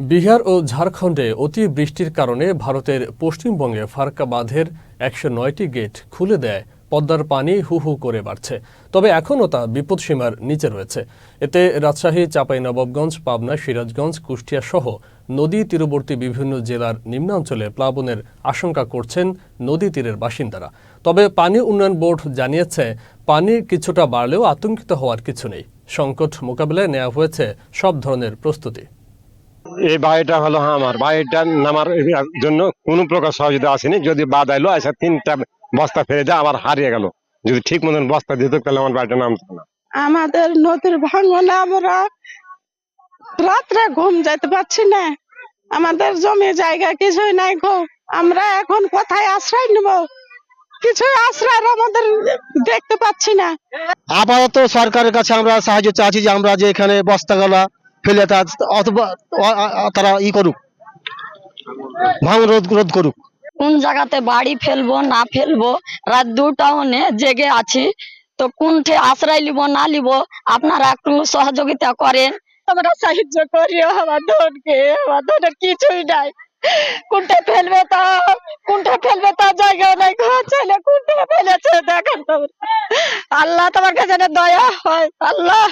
বিহার ও ঝাড়খণ্ডে অতি বৃষ্টির কারণে ভারতের পশ্চিমবঙ্গে ফারাক্কা বাঁধের একশো নয়টি গেট খুলে দেয়, পদ্মার পানি হু হু করে বাড়ছে। তবে এখনও তা বিপদসীমার নিচে রয়েছে। এতে রাজশাহী, চাঁপাইনবাবগঞ্জ, পাবনা, সিরাজগঞ্জ, কুষ্টিয়া সহ নদী তীরবর্তী বিভিন্ন জেলার নিম্নাঞ্চলে প্লাবনের আশঙ্কা করছেন নদী তীরের বাসিন্দারা। তবে পানি উন্নয়ন বোর্ড জানিয়েছে, পানি কিছুটা বাড়লেও আতঙ্কিত হওয়ার কিছু নেই। সংকট মোকাবিলায় নেওয়া হয়েছে সব ধরনের প্রস্তুতি। এই বাড়িটা হলো আমার। বাড়িটা নামার জন্য কোনো প্রকার সহযোগিতা আসেনি। যদি বাদ আইলো এসে তিনটা বস্তা ফেলে দেয় আবার হারিয়ে গেল। যদি ঠিক মতন বস্তা দিত তাহলে আমার বাড়িটা নামতো না। আমাদের নদীর ভাঙনে আমরা রাত্রে ঘুম যেতে পারছি না। আমাদের জমি জায়গা কিছুই নাই গো। আমরা এখন কোথায় আশ্রয় নিব? কিছু আশ্রয় আমাদের দেখতে পাচ্ছি না। আপাতত সরকারের কাছে আমরা সাহায্য চাচ্ছি যে আমরা যে এখানে বস্তা বস্তাগুলা ফেলে তা অথবা তারা ই করুক ভাঙন রোধ রোধ করুক। কোন জায়গাতে বাড়ি ফেলব না ফেলব রাত দুটাউনে জেগে আছি তো কোনঠে আশ্রয় লিব না লিব আপনারা একটু সহযোগিতা করেন। আমরা সাহায্য করিও আমার ধনকে আমার ধনের কিছুই নাই। কোনটা ফেলবে তা কোনটা ফেলবে তা জায়গা নাই ঘর ছেলে কোনটা ফেলেছে দেখেন তোমরা আল্লাহ তোমার কাছে যেন দয়া হয় আল্লাহ।